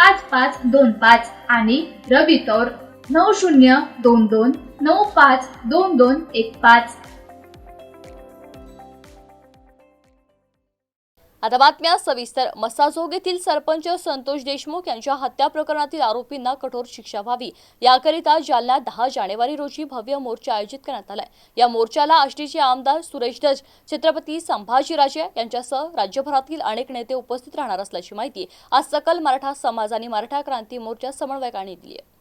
पाच पाच दोन पाच आणि रवी तौर नऊ शून्य दोन दोन नऊ पाच दोन दोन एक पाच. आता बातम्या सविस्तर. मसाजोग येथील सरपंच संतोष देशमुख यांच्या हत्या प्रकरणातील आरोपींना कठोर शिक्षा व्हावी. याकरिता जालन्यात दहा जानेवारी रोजी भव्य मोर्चा आयोजित करण्यात आलाय. या मोर्चाला आष्टीचे आमदार सुरेश दज छत्रपती संभाजीराजे यांच्यासह राज्यभरातील अनेक नेते उपस्थित राहणार असल्याची माहिती आज सकल मराठा समाज आणि मराठा क्रांती मोर्चा समन्वयकांनी दिली आहे.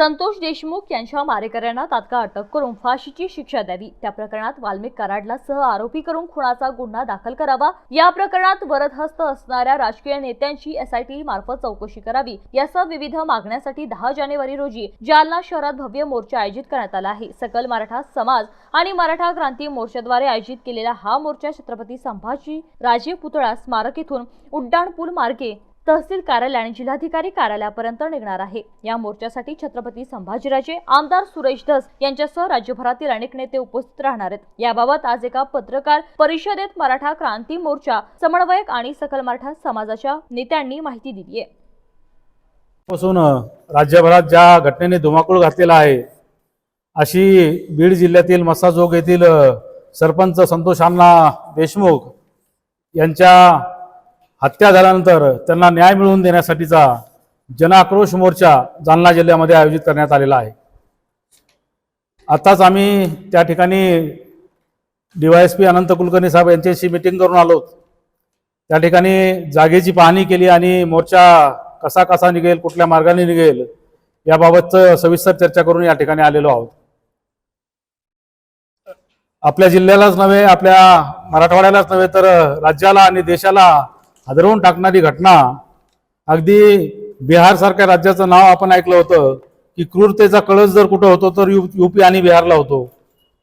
संतोष देशमुख यांच्या मारेकऱ्यांना तात्काळ अटक करून फाशीची शिक्षा द्यावी. त्या प्रकरणात वाल्मिक कराडला सह आरोपी करून खुनाचा गुन्हा दाखल करावा. या प्रकरणात वरदहस्त असणाऱ्या राजकीय नेत्यांची एसआयटी मार्फत चौकशी करावी. यासह विविध मागण्यासाठी दहा जानेवारी रोजी जालना शहरात भव्य मोर्चा आयोजित करण्यात आला आहे. सकल मराठा समाज आणि मराठा क्रांती मोर्चाद्वारे आयोजित केलेला हा मोर्चा छत्रपती संभाजी राजे पुतळा स्मारक येथून उड्डाणपूल मार्गे तहसील कार्यालय आणि जिल्हाधिकारी कार्यालयापर्यंत निघणार आहे. या मोर्चासाठी छत्रपती संभाजीराजे आमदार सुरेश धस यांच्यासह राज्यभरातील अनेक नेते उपस्थित राहणार आहेत. याबाबत आज एका पत्रकार परिषदेत मराठा क्रांती मोर्चा समन्वयक आणि सकल मराठा समाजाच्या नेत्यांनी माहिती दिली आहे. पासून राज्यभरात ज्या घटनेने धुमाकूळ घातलेला आहे अशी बीड जिल्ह्यातील मसाजोग येथील सरपंच संतोष अण्णा देशमुख यांच्या हत्या झाल्यानंतर त्यांना न्याय मिळवून देण्यासाठीचा जनआक्रोश मोर्चा जालना जिल्ह्यामध्ये आयोजित करण्यात आलेला आहे. आताच आम्ही त्या ठिकाणी D Y S P Anant Kulkarni saheb यांच्याशी मिटिंग करून आलो. त्या ठिकाणी जागेची पाहणी केली आणि मोर्चा कसा कसा निघेल कुठल्या मार्गाने निघेल याबाबतचं सविस्तर चर्चा करून या ठिकाणी आलेलो आहोत. आपल्या जिल्ह्यालाच नव्हे आपल्या मराठवाड्यालाच नव्हे तर राज्याला आणि देशाला हादरवून टाकणारी घटना. अगदी बिहारसारख्या राज्याचं नाव आपण ऐकलं होतं की क्रूरतेचा कळस जर कुठं होतो तर यू युपी आणि बिहारला होतो.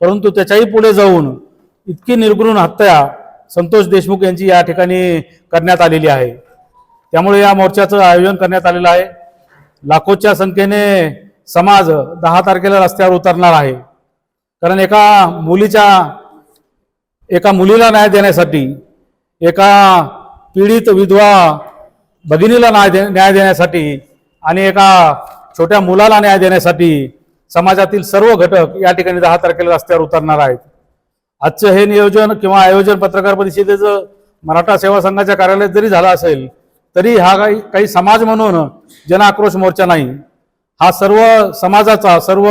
परंतु त्याच्याही पुढे जाऊन इतकी निर्घृण हत्या संतोष देशमुख यांची या ठिकाणी करण्यात आलेली आहे. त्यामुळे या मोर्चाचं आयोजन करण्यात आलेलं आहे. लाखोच्या संख्येने समाज दहा तारखेला रस्त्यावर उतरणार आहे. कारण एका मुलीच्या एका मुलीला न्याय देण्यासाठी एका पीडित विधवा भगिनीला न्याय दे न्याय देण्यासाठी आणि एका छोट्या मुलाला न्याय देण्यासाठी समाजातील सर्व घटक या ठिकाणी दहा तारखेला रस्त्यावर उतरणार आहेत. आजचं हे नियोजन किंवा आयोजन पत्रकार परिषदेचं मराठा सेवा संघाच्या कार्यालयात जरी झालं असेल तरी हा काही काही समाज म्हणून जन आक्रोश मोर्चा नाही. हा सर्व समाजाचा सर्व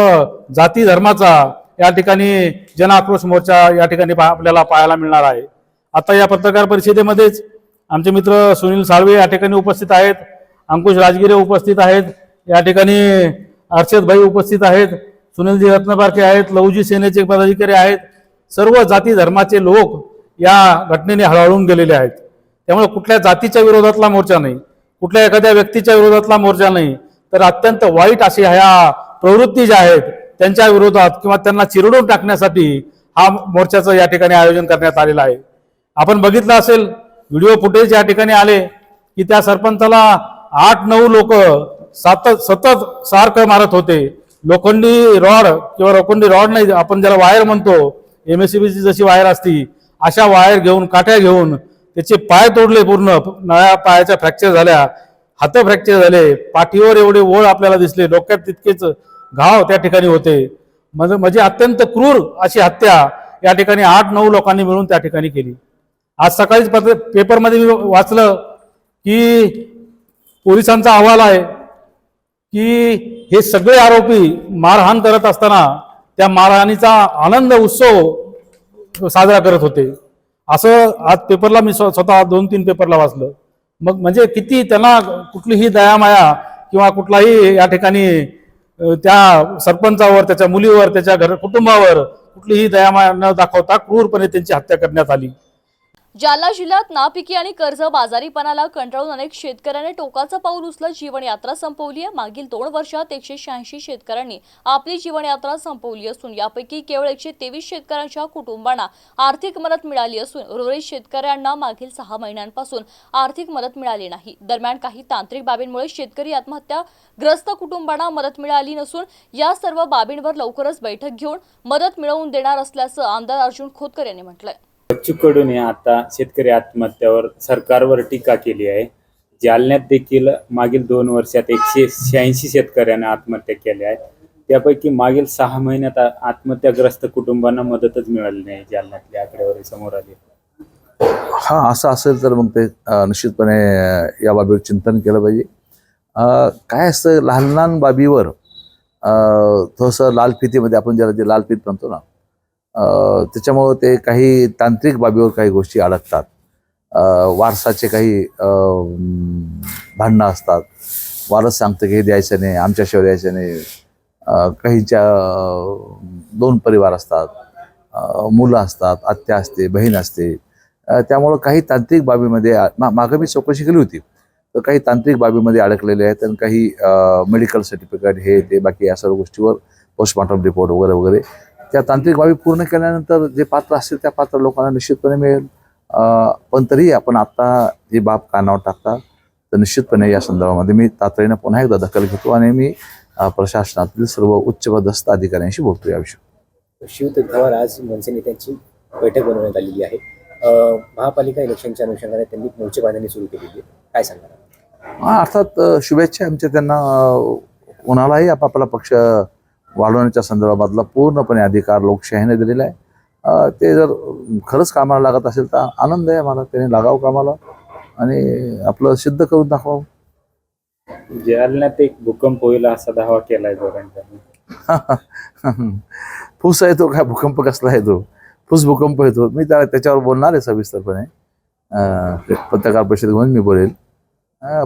जाती धर्माचा या ठिकाणी जन आक्रोश मोर्चा या ठिकाणी पा- आपल्याला पाहायला मिळणार आहे. आता या पत्रकार परिषदेमध्येच आमचे मित्र सुनील साळवे या ठिकाणी उपस्थित आहेत. अंकुश राजगिरे उपस्थित आहेत. या ठिकाणी हर्षद भाई उपस्थित आहेत. सुनीलजी रत्नपारखे आहेत. लहुजी सेनेचे पदाधिकारी आहेत. सर्व जाती धर्माचे लोक या घटनेने हळहळून गेलेले आहेत. त्यामुळे कुठल्या जातीच्या विरोधातला मोर्चा नाही. कुठल्या एखाद्या व्यक्तीच्या विरोधातला मोर्चा नाही. तर अत्यंत वाईट अशी ह्या प्रवृत्ती ज्या आहेत त्यांच्या विरोधात किंवा त्यांना चिरडून टाकण्यासाठी हा मोर्चाचं या ठिकाणी आयोजन करण्यात आलेलं आहे. आपण बघितलं असेल व्हिडिओ फुटेज या ठिकाणी आले की त्या सरपंचाला आठ नऊ लोक सतत सतत सारखं मारत होते. लोखंडी रॉड किंवा लोखंडी रॉड नाही आपण ज्याला वायर म्हणतो एम एस ची जशी वायर असती अशा वायर घेऊन काठ्या घेऊन त्याचे पाय तोडले पूर्ण नळ्या पायाच्या फ्रॅक्चर झाल्या हात फ्रॅक्चर झाले पाठीवर एवढे ओळ आपल्याला दिसले डोक्यात तितकेच घाव त्या ठिकाणी होते. म्हणजे म्हणजे अत्यंत क्रूर अशी हत्या या ठिकाणी आठ नऊ लोकांनी मिळून त्या ठिकाणी केली. आज सकाळीच पत्र पेपरमध्ये मी वाचलं की पोलिसांचा अहवाल आहे की हे सगळे आरोपी मारहाण करत असताना त्या मारहाणीचा आनंद उत्सव साजरा करत होते. असं आज पेपरला मी स्वतः दोन तीन पेपरला वाचलं. मग म्हणजे किती त्यांना कुठलीही दयामाया किंवा कुठलाही या ठिकाणी त्या सरपंचावर त्याच्या मुलीवर त्याच्या घर कुटुंबावर कुठलीही दयामाया न दाखवता क्रूरपणे त्यांची हत्या करण्यात आली. जालना जिल्ह्यात नापिकी आणि कर्ज बाजारीपणाला कंटाळून अनेक शेतकऱ्यांनी टोकाचं पाऊल उचलत जीवनयात्रा संपवली आहे. मागील दोन वर्षात एकशे शहाऐंशी शेतकऱ्यांनी आपली जीवनयात्रा संपवली असून यापैकी केवळ एकशे तेवीस शेतकऱ्यांच्या कुटुंबांना आर्थिक मदत मिळाली असून उर्वरित शेतकऱ्यांना मागील सहा महिन्यांपासून आर्थिक मदत मिळाली नाही. दरम्यान काही तांत्रिक बाबींमुळे शेतकरी आत्महत्याग्रस्त कुटुंबांना मदत मिळाली नसून या सर्व बाबींवर लवकरच बैठक घेऊन मदत मिळवून देणार असल्याचं आमदार अर्जुन खोतकर यांनी म्हटलंय. बच्चू कडूने आता शेतकरी आत्महत्यावर सरकारवर टीका केली आहे. जालन्यात देखील मागील दोन वर्षात एकशे शहाऐंशी शेतकऱ्यांना आत्महत्या केल्या आहेत. त्यापैकी मागील सहा महिन्यात आत्महत्याग्रस्त कुटुंबांना मदतच मिळाली नाही जालन्यातल्या आकडेवारी समोर आली. हा असं असेल तर मग ते निश्चितपणे या बाबीवर चिंतन केलं पाहिजे. काय असतं लहान लहान बाबीवर थोडंसं लाल फितीमध्ये आपण ज्याला जे लाल फित म्हणतो ना त्याच्यामुळं ते काही तांत्रिक बाबीवर काही गोष्टी अडकतात. वारसाचे काही भांडणं असतात. वारस सांगतं की हे द्यायचं नाही आमच्याशिवाय द्यायचं नाही. काहींच्या काहीच्या दोन परिवार असतात. मुलं असतात आत्या असते बहीण असते. त्यामुळं काही तांत्रिक बाबीमध्ये मा- मागं मी चौकशी केली होती. तर काही तांत्रिक बाबीमध्ये अडकलेले आहेत आणि काही मेडिकल सर्टिफिकेट हे ते बाकी या सर्व गोष्टीवर पोस्टमॉर्टम रिपोर्ट वगैरे वगैरे त्या तांत्रिक बाबी पूर्ण केल्यानंतर जे पात्र असतील त्या पात्र लोकांना निश्चितपणे मिळेल. पण तरी आपण आत्ता ही बाब कानावर टाकता तर निश्चितपणे या संदर्भामध्ये मी तातडीनं पुन्हा एकदा दखल घेतो आणि मी प्रशासनातील सर्व उच्चपदस्थ अधिकाऱ्यांशी बोलतो याविषयी. शिवतीर्थावर आज मनसे नेत्यांची बैठक बनवण्यात आलेली आहे. महापालिका इलेक्शनच्या अनुषंगाने त्यांनी मोर्चे बांधणी सुरू केलेली आहे. काय सांगणार? हा अर्थात शुभेच्छा आमच्या त्यांना कोणालाही आपापला पक्ष वाढवण्याच्या संदर्भातला पूर्णपणे अधिकार लोकशाहीने दिलेला आहे. ते जर खरंच कामाला लागत असेल तर आनंद आहे मला त्याने लागावं कामाला आणि आपलं सिद्ध करून दाखवावं. जालन्यात एक भूकंप होईल असा दावा केलाय दोघांनी फुस आहे तो काय भूकंप कसला आहे तो? फुस भूकंप येतो मी त्या त्याच्यावर बोलणार आहे सविस्तरपणे. पत्रकार परिषद घेऊन मी बोलेल.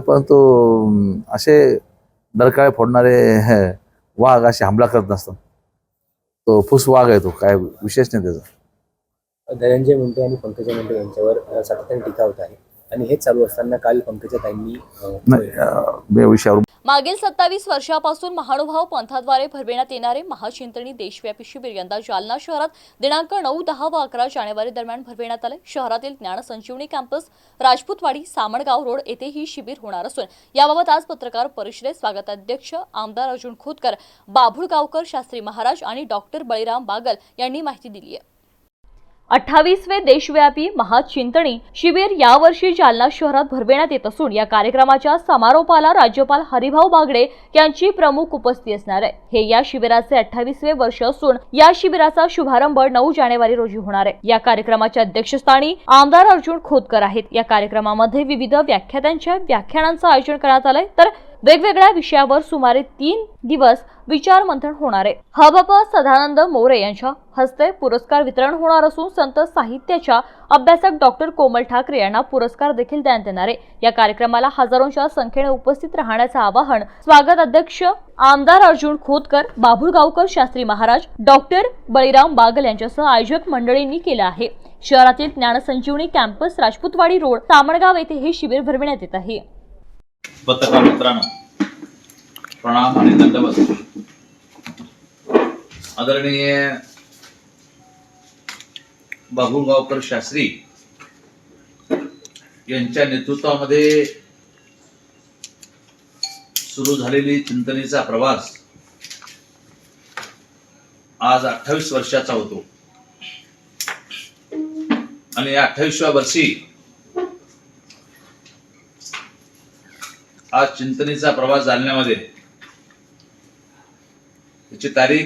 परंतु असे डरकाळे फोडणारे हे, वाघ असे हमला करत नसतात. तो फुस वाघ आहे तो काय विशेष नाही त्याचा. धनंजय मुंडे आणि पंकजा मुंडे यांच्यावर अ, सातत्याने टीका होत आहे. आणि हेच चालू असताना काल पंकजाताईंनी अ, नाही अं, या विषयावर मागील सत्तावीस वर्षापासून महानुभाव पंथाद्वारे भरविण्यात येणारे महाचिंतणी देशव्यापी शिबिर यंदा जालना शहरात दिनांक नऊ दहा व अकरा जानेवारी दरम्यान भरविण्यात आले. शहरातील ज्ञान संजीवनी कॅम्पस राजपूतवाडी सामणगाव रोड येथे ही शिबिर होणार असून याबाबत आज पत्रकार परिषदेत स्वागताध्यक्ष आमदार अर्जुन खोतकर बाभुळगावकर शास्त्री महाराज आणि डॉक्टर बळीराम बागल यांनी माहिती दिली आहे. अठ्ठावीसवे देशव्यापी महाचिंतणी शिबिर यावर्षी जालना शहरात भरविण्यात येत असून या कार्यक्रमाच्या समारोपाला राज्यपाल हरिभाऊ बागडे यांची प्रमुख उपस्थिती असणार आहे. हे या शिबिराचे अठ्ठावीसवे वर्ष असून या शिबिराचा शुभारंभ नऊ जानेवारी रोजी होणार आहे. या कार्यक्रमाच्या अध्यक्षस्थानी आमदार अर्जुन खोतकर आहेत. या कार्यक्रमामध्ये विविध व्याख्यात्यांच्या व्याख्यानांचं आयोजन करण्यात आलंय. तर वेगवेगळ्या विषयावर सुमारे तीन दिवस विचारमंथन होणार आहे. हबापा सदानंद मोरे यांच्या हस्ते पुरस्कार वितरण होणार असून संत साहित्याच्या अभ्यासक डॉक्टर कोमल ठाकरे यांना पुरस्कार देखील देण्यात येणार आहे. या कार्यक्रमाला हजारोंच्या संख्येने उपस्थित राहण्याचं आवाहन स्वागत अध्यक्ष आमदार अर्जुन खोतकर बाभुळगावकर शास्त्री महाराज डॉक्टर बळीराम बागल यांच्यासह आयोजक मंडळींनी केलं आहे. शहरातील ज्ञानसंजीवनी कॅम्पस राजपूतवाडी रोड तामणगाव येथे हे शिबिर भरविण्यात येत आहे. पत्रकार मित्रांनो प्रणाम आणि दंडवत आदरणीय बाबुळगावकर शास्त्री यांच्या नेतृत्वामध्ये सुरू झालेली चिंतनेचा प्रवास आज अठ्ठावीस वर्षाचा होतो. आणि या अठ्ठावीसव्या वर्षी आज चिंतनेचा प्रवास जालन्यामध्ये. त्याची तारीख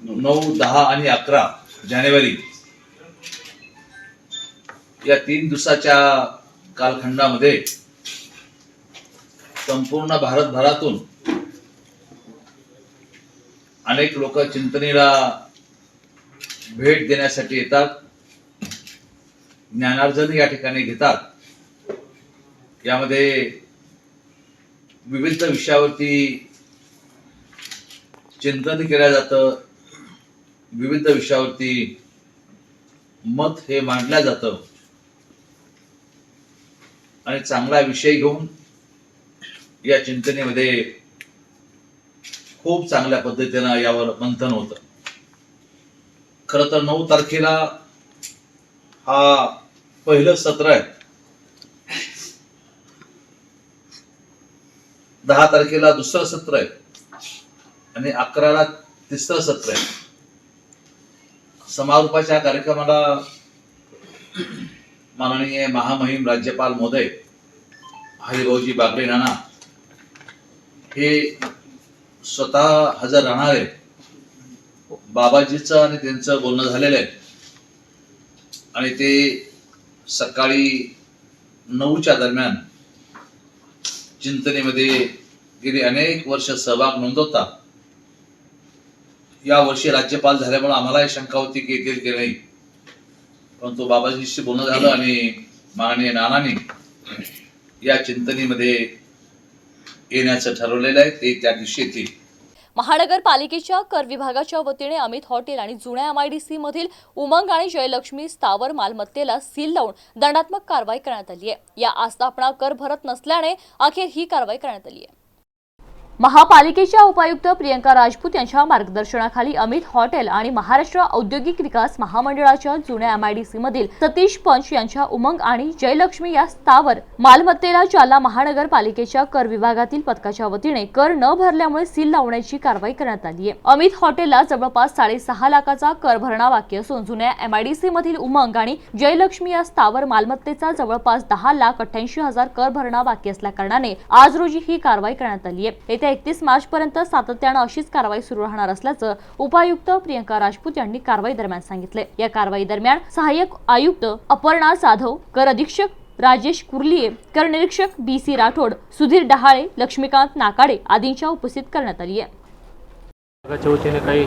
नऊ दहा आणि अकरा जानेवारी. या तीन दिवसाच्या कालखंडामध्ये संपूर्ण भारतभरातून अनेक लोक चिंतनेला भेट देण्यासाठी येतात. ज्ञानार्जन या ठिकाणी घेतात. यामध्ये विविध विषयावरती चिंतन केलं जातं. विविध विषयावरती मत हे मांडलं जातं. आणि चांगला विषय घेऊन या चिंतनेमध्ये खूप चांगल्या पद्धतीनं यावर मंथन होतं. खरं तर नऊ तारखेला हा पहिलं सत्र आहे. दहा तारखेला दुसरं सत्र आहे. आणि अकराला तिसरं सत्र आहे. समारोपाच्या कार्यक्रमाला माननीय महामहिम राज्यपाल महोदय हरिभाऊजी बागडे नाना हे स्वतः हजर राहणार आहे बाबाजीचं आणि त्यांचं बोलणं झालेलं आहे. आणि ते सकाळी नऊच्या दरम्यान चिंतनेमध्ये गेली अनेक वर्ष सहभाग नोंदवता. या वर्षी राज्यपाल झाल्यामुळे आम्हालाही शंका होती की येतील की नाही. परंतु बाबाजीशी बोलणं झालं आणि माननीय नानांनी या चिंतनीमध्ये येण्याचं ठरवलेलं आहे ते त्या दिवशी येतील. महानगरपालिकेच्या कर विभागाच्या वतीने अमित हॉटेल आणि जुन्या एमआयडीसी मधील उमंग आणि जयलक्ष्मी स्थावर मालमत्तेला सील लावून दंडात्मक कारवाई करण्यात आली आहे. या आस्थापना कर भरत नसल्याने अखेर ही कारवाई करण्यात आली आहे. महापालिकेच्या उपायुक्त प्रियंका राजपूत यांच्या मार्गदर्शनाखाली अमित हॉटेल आणि महाराष्ट्र औद्योगिक विकास महामंडळाच्या जुन्या एमआयडीसी मधील सतीश पंच यांच्या उमंग आणि जयलक्ष्मी या स्थावर मालमत्तेला जालना महानगरपालिकेच्या कर विभागातील पथकाच्या वतीने कर न भरल्यामुळे सील लावण्याची कारवाई करण्यात आली आहे. अमित हॉटेलला जवळपास साडेसहा लाखाचा कर भरणा बाकी असून जुन्या एमआयडीसी मधील उमंग आणि जयलक्ष्मी या स्थावर मालमत्तेचा जवळपास दहा लाख अठ्ठ्याऐंशी हजार कर भरणा बाकी असल्या कारणाने आज रोजी ही कारवाई करण्यात आली आहे. येत्या एकतीस मार्च पर्यंत सातत्यानं अशीच कारवाई सुरू राहणार असल्याचं उपायुक्त प्रियंका राजपूत यांनी कारवाई दरम्यान सांगितले या कारवाई दरम्यान सहाय्यक आयुक्त अपर्णा जाधव कर अधीक्षक राजेश कुर्लिये कर निरीक्षक बी सी राठोड सुधीर डहाळे लक्ष्मीकांत नाकाडे आदींच्या उपस्थित करण्यात आली आहे विभागाच्या वतीने काही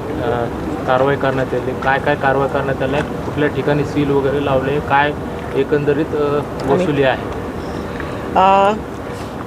कारवाई करण्यात आली. काय काय कारवाई करण्यात आल्या? कुठल्या ठिकाणी सील वगैरे लावले? काय एकंदरीत वसुली आहे?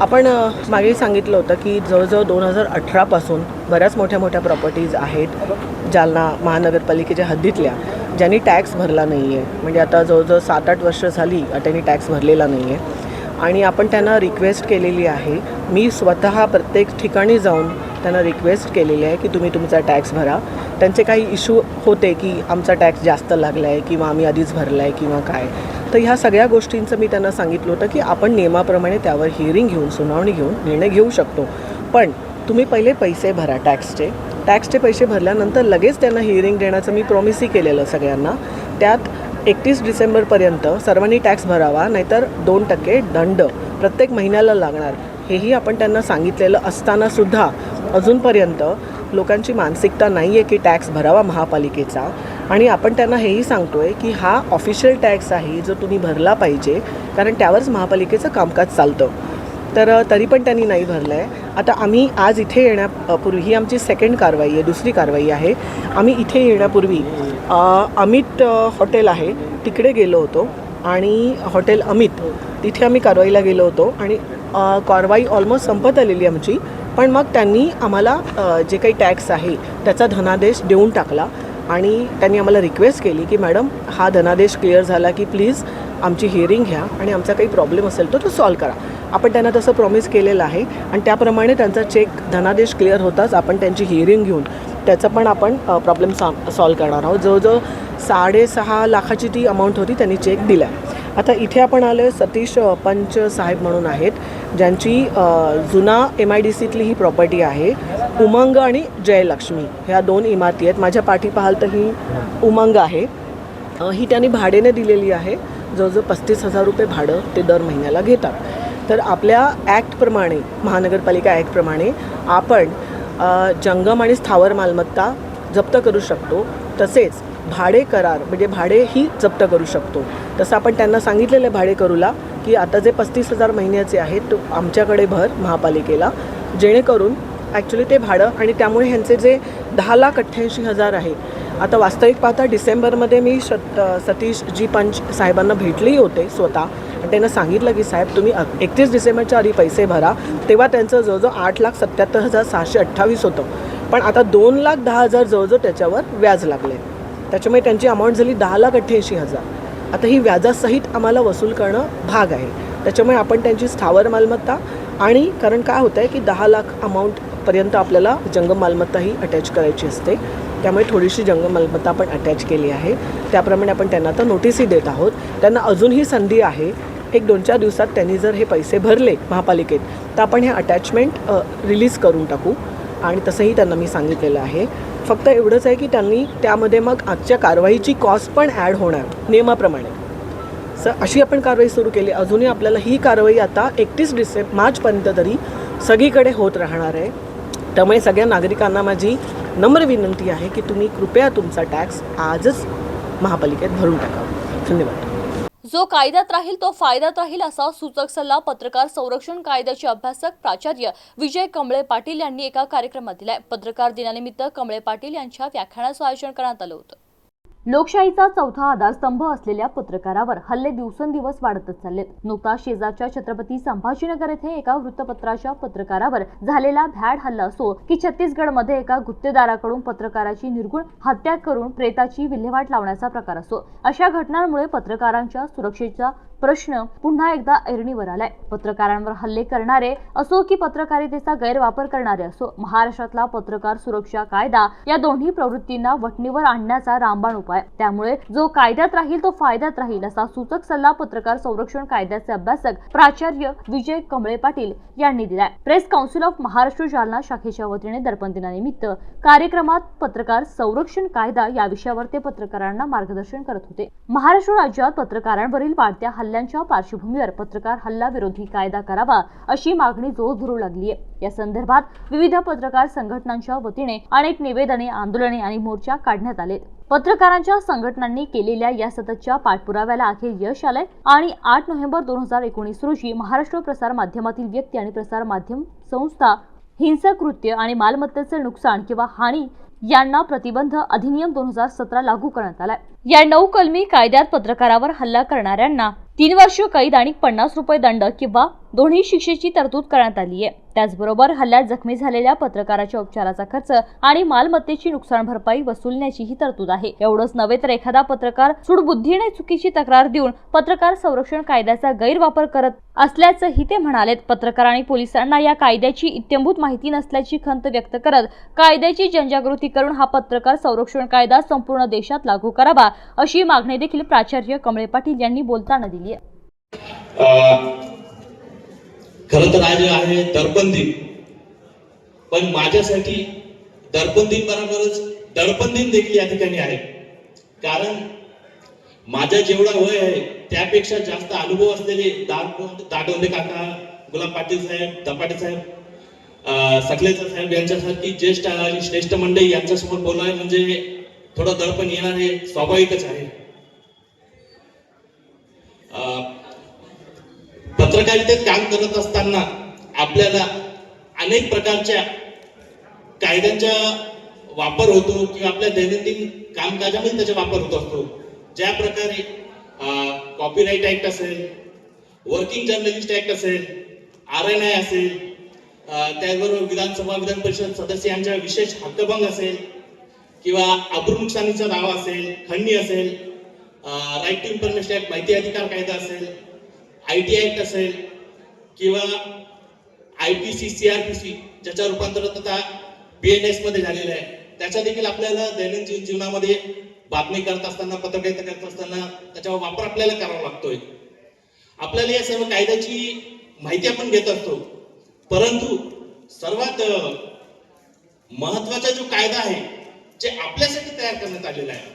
आपण मागे सांगितलं होतं की जवळजवळ दोन हजार अठरापासून बऱ्याच मोठ्या मोठ्या प्रॉपर्टीज आहेत जालना महानगरपालिकेच्या हद्दीतल्या ज्यांनी टॅक्स भरला नाही आहे म्हणजे आता जवळजवळ सात आठ वर्ष झाली त्यांनी टॅक्स भरलेला नाही आहे आणि आपण त्यांना रिक्वेस्ट केलेली आहे. मी स्वतः प्रत्येक ठिकाणी जाऊन त्यांना रिक्वेस्ट केलेली आहे की तुम्ही तुमचा टॅक्स भरा. त्यांचे काही इशू होते की आमचा टॅक्स जास्त लागला आहे किंवा आम्ही आधीच भरला आहे किंवा काय. तर ह्या सगळ्या गोष्टींचं मी त्यांना सांगितलं होतं की आपण नियमाप्रमाणे त्यावर हिअरिंग घेऊन सुनावणी घेऊन निर्णय घेऊ शकतो. पण तुम्ही पहिले पैसे भरा टॅक्सचे टॅक्सचे पैसे भरल्यानंतर लगेच त्यांना हिअरिंग देण्याचं मी प्रॉमिसही केलेलं सगळ्यांना. त्यात एकतीस डिसेंबरपर्यंत सर्वांनी टॅक्स भरावा नाहीतर दोन टक्के दंड प्रत्येक महिन्याला लागणार हेही आपण त्यांना सांगितलेलं असतानासुद्धा अजूनपर्यंत लोकांची मानसिकता नाही आहे की टॅक्स भरावा महापालिकेचा. आणि आपण त्यांना हेही सांगतो आहे की हा ऑफिशियल टॅक्स आहे जो तुम्ही भरला पाहिजे कारण त्यावरच महापालिकेचं कामकाज चालतं. तर तरी पण त्यांनी नाही भरलं आहे आता आम्ही आज इथे येण्यापूर्वी ही आमची सेकंड कारवाई आहे दुसरी कारवाई आहे. आम्ही इथे येण्यापूर्वी अमित हॉटेल आहे तिकडे गेलो होतो. आणि हॉटेल अमित तिथे आम्ही कारवाईला गेलो होतो. आणि कारवाई ऑलमोस्ट संपत आलेली आमची. पण मग त्यांनी आम्हाला जे काही टॅक्स आहे त्याचा धनादेश देऊन टाकला. आणि त्यांनी आम्हाला रिक्वेस्ट केली की मॅडम हा धनादेश क्लिअर झाला की प्लीज आमची हिअरिंग घ्या आणि आमचा काही प्रॉब्लेम असेल तर तो सॉल्व करा. आपण त्यांना तसं प्रॉमिस केलेलं आहे आणि त्याप्रमाणे त्यांचा चेक धनादेश क्लिअर होताच आपण त्यांची हिअरिंग घेऊन त्याचं पण आपण प्रॉब्लेम सॉ सॉल्व करणार आहोत. जवळजवळ साडेसहा लाखाची ती अमाऊंट होती त्यांनी चेक दिला आता इथे आपण आलो सतीश पंच साहेब म्हणून आहेत ज्यांची जुना एम आय डी सीतली ही प्रॉपर्टी आहे उमंग आणि जयलक्ष्मी. ह्या दोन इमारती आहेत. माझ्या पाठी पाहाल तर ही उमंग आहे. ही त्यांनी भाडेने दिलेली आहे. जवळजवळ पस्तीस हजार रुपये भाडं ते दर महिन्याला घेतात. तर आपल्या ॲक्टप्रमाणे महानगरपालिका ॲक्टप्रमाणे आपण जंगम आणि स्थावर मालमत्ता जप्त करू शकतो. तसेच भाडे करार म्हणजे भाडेही जप्त करू शकतो. तसं आपण त्यांना सांगितलेलं आहे भाडेकरूला की आता जे पस्तीस हजार महिन्याचे आहेत तो आमच्याकडे भर महापालिकेला जेणेकरून ॲक्च्युली ते भाडं आणि त्यामुळे ह्यांचे जे दहा लाख अठ्ठ्याऐंशी हजार आहे. आता वास्तविक पाहता डिसेंबरमध्ये मी शत सतीश जी पंच साहेबांना भेटलेही होते स्वतः. त्यांना सांगितलं की साहेब तुम्ही एकतीस डिसेंबरच्या आधी पैसे भरा. तेव्हा त्यांचं जवळजवळ आठ लाख सत्याहत्तर हजार सहाशे अठ्ठावीस होतं. पण आता दोन लाख दहा हजार जवळजवळ त्याच्यावर व्याज लागले. त्याच्यामुळे त्यांची अमाऊंट झाली दहा लाख अठ्ठ्याऐंशी हजार. आता ही व्याजासहित आम्हाला वसूल करणं भाग आहे. त्याच्यामुळे आपण त्यांची स्थावर मालमत्ता आणि कारण काय होतं आहे की दहा लाख अमाऊंटपर्यंत आपल्याला जंगम मालमत्ता ही अटॅच करायची असते. त्यामुळे थोडीशी जंगम मालमत्ता आपण अटॅच केली आहे. त्याप्रमाणे आपण त्यांना आता नोटीसही देत आहोत. त्यांना अजूनही संधी आहे. एक दोन चार दिवसात त्यांनी जर हे पैसे भरले महापालिकेत तर आपण हे अटॅचमेंट रिलीज करून टाकू. आणि तसंही त्यांना मी सांगितलेलं आहे. फक्त एवढंच आहे की त्यांनी त्यामध्ये मग आजच्या कारवाईची कॉस्ट पण ॲड होणार नियमाप्रमाणे. सर अशी आपण कारवाई सुरू केली. अजूनही आपल्याला ही कारवाई आता एकतीस डिसेंब मार्चपर्यंत तरी सगळीकडे होत राहणार आहे. त्यामुळे सगळ्या नागरिकांना माझी नम्र विनंती आहे की तुम्ही कृपया तुमचा टॅक्स आजच महापालिकेत भरून टाका धन्यवाद. जो कायद्यात राहील तो फायद्यात राहील असा सूचक सल्ला पत्रकार संरक्षण कायद्याचे अभ्यासक प्राचार्य विजय कमळे पाटील यांनी एका कार्यक्रमात दिलाय. पत्रकार दिनानिमित्त कमळे पाटील यांच्या व्याख्यानाचं आयोजन करण्यात आलं होतं. लोकशाहीचा चौथा आधारस्तंभ असलेल्या पत्रकारावर हल्ले दिवसेंदिवस वाढतच चाललेत. नुकताच शेजारच्या छत्रपती संभाजीनगर येथे एका वृत्तपत्राच्या पत्रकारावर झालेला भ्याड हल्ला असो की छत्तीसगडमध्ये एका गुत्तेदाराकडून पत्रकाराची निर्गुण हत्या करून प्रेताची विल्हेवाट लावण्याचा प्रकार असो अशा घटनांमुळे पत्रकारांच्या सुरक्षेचा प्रश्न पुन्हा एकदा ऐरणीवर आलाय. पत्रकारांवर हल्ले करणारे असो की पत्रकारितेचा गैरवापर करणारे असो महाराष्ट्रातला पत्रकार सुरक्षा कायदा या दोन्ही प्रवृत्तींना वटणीवर आणण्याचा रामबाण उपाय. त्यामुळे जो कायद्यात राहील तो फायद्यात राहील असा सूचक सल्ला पत्रकार संरक्षण कायद्याचे अभ्यासक प्राचार्य विजय कमळे पाटील यांनी दिलाय. Press council of Maharashtra Jalna शाखेच्या वतीने दर्पण दिनानिमित्त कार्यक्रमात पत्रकार संरक्षण कायदा या विषयावर ते पत्रकारांना मार्गदर्शन करत होते. महाराष्ट्र राज्यात पत्रकारांवरील वाढत्या हल्ल्यांच्या पार्श्वभूमीवर पत्रकार हल्ला विरोधी कायदा करावा अशी मागणी जोर धरू लागली आहे या संदर्भात विविध पत्रकार संघटनांच्या वतीने अनेक निवेदने आंदोलने आणि मोर्चा काढण्यात आले पत्रकारांच्या संघटनांनी केलेल्या या सततच्या पाठपुराव्याला अखेर यश आलंय आणि आठ नोव्हेंबर दोन हजार एकोणीस रोजी महाराष्ट्र प्रसार माध्यमातील व्यक्ती आणि प्रसार माध्यम संस्था हिंसक कृत्य आणि मालमत्तेचे नुकसान किंवा हानी यांना प्रतिबंध अधिनियम दोन हजार सतरा लागू करण्यात आलाय. या नऊ कलमी कायद्यात पत्रकारावर हल्ला करणाऱ्यांना तीन वर्ष कैद आणि पन्नास रुपये दंड किंवा दोन्ही शिक्षेची तरतूद करण्यात आली आहे. त्याचबरोबर हल्ल्यात जखमी झालेल्या पत्रकाराच्या उपचाराचा खर्च आणि मालमत्तेची नुकसान भरपाई वसुलण्याचीही तरतूद आहे. एवढंच नव्हे तर एखादा पत्रकार सुडबुद्धीने चुकीची तक्रार देऊन पत्रकार संरक्षण कायद्याचा गैरवापर करत असल्याचंही ते म्हणालेत. पत्रकार आणि पोलिसांना या कायद्याची इत्यंभूत माहिती नसल्याची खंत व्यक्त करत कायद्याची जनजागृती करून हा पत्रकार संरक्षण कायदा संपूर्ण देशात लागू करावा अशी मागणी देखील प्राचार्य कमळे पाटील यांनी बोलताना दिली आहे. खरं तर आज आहे दर्पण दिन पण माझ्यासाठी दर्पण दिन बरोबरच दर्पण दिन देखील या ठिकाणी आहे. कारण माझा जेवढा वय आहे त्यापेक्षा जास्त अनुभव असलेले दाटवंदे काका गुलाब पाटील साहेब दपाटे साहेब अं, सकलेचा साहेब यांच्यासारखी ज्येष्ठ आणि श्रेष्ठ मंडळी यांच्यासमोर बोलाय म्हणजे थोडं दडपण येणार हे स्वाभाविकच आहे अं, पत्रकारितेत काम करत असताना आपल्याला अनेक प्रकारच्या कायद्यांचा वापर होतो किंवा आपल्या दैनंदिन कामकाजामध्ये त्याचा वापर होत असतो. ज्या प्रकारे कॉपीराईट ऍक्ट असेल वर्किंग जर्नलिस्ट ऍक्ट असेल आर एन आय असेल त्याचबरोबर विधानसभा विधान परिषद सदस्य यांच्या विशेष हक्कभंग असेल किंवा अब्रू नुकसानीचा दावा असेल खंडणी असेल राईट टू इन्फॉर्मेशन ऍक्ट माहिती अधिकार कायदा असेल आय टी ॲक्ट असेल किंवा I P C C R P C ज्याच्या रूपांतर आता बी एन एसमध्ये झालेलं आहे. त्याचा देखील आपल्याला दैनंदिन जीवनामध्ये बातमी करत असताना पत्रकारिता करत असताना त्याचा वापर आपल्याला करावा लागतोय. आपल्याला या सर्व कायद्याची माहिती आपण घेत असतो. परंतु सर्वात महत्त्वाचा जो कायदा आहे जे आपल्यासाठी तयार करण्यात आलेला आहे.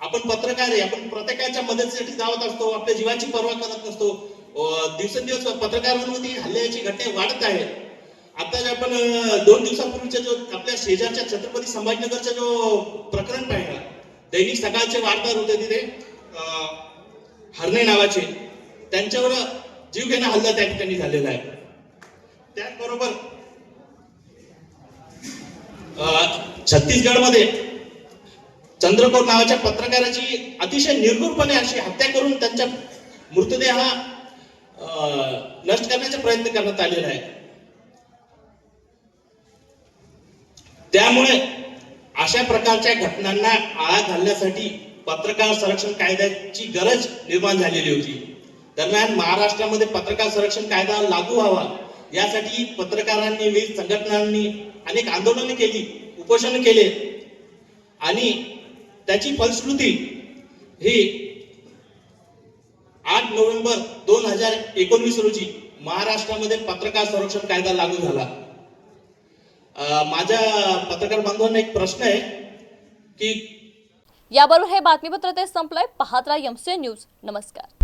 आपण पत्रकार आहे आपण प्रत्येकाच्या मदतीसाठी जावत असतो आपल्या जीवाची पर्वा करत नसतो. दिवसेंदिवस पत्रकारांवरती हल्ल्याची घटना वाढत आहे. आता जे आपण दोन दिवसापूर्वीचा जो आपल्या शेजारच्या छत्रपती संभाजीनगरचा जो प्रकरण पाहिला दैनिक सकाळचे वार्ताहर होते तिथे हरणे नावाचे त्यांच्यावर जीव घेणं हल्ला त्या ठिकाणी झालेला आहे. त्याचबरोबर छत्तीसगडमध्ये चंद्रकोर नावाच्या पत्रकाराची अतिशय निर्गुणपणे अशी हत्या करून त्यांच्या मृतदेह हा नष्ट करण्याचा प्रयत्न करण्यात आलेला आहे. त्यामुळे अशा प्रकारच्या घटनांना आळा घालण्यासाठी पत्रकार संरक्षण कायद्याची गरज निर्माण झालेली होती. दरम्यान महाराष्ट्रामध्ये पत्रकार संरक्षण कायदा लागू व्हावा यासाठी पत्रकारांनी विविध संघटनांनी अनेक आंदोलने केली उपोषण केले आणि त्याची फलश्रुती ही आठ नोव्हेंबर दोन हजार एकोणवीस रोजी महाराष्ट्रामध्ये पत्रकार संरक्षण कायदा लागू झाला. माझ्या पत्रकार बांधवांना एक प्रश्न आहे की याबरोबर हे बातमीपत्र ते संपलंय. पाहत राहा एमसी न्यूज नमस्कार.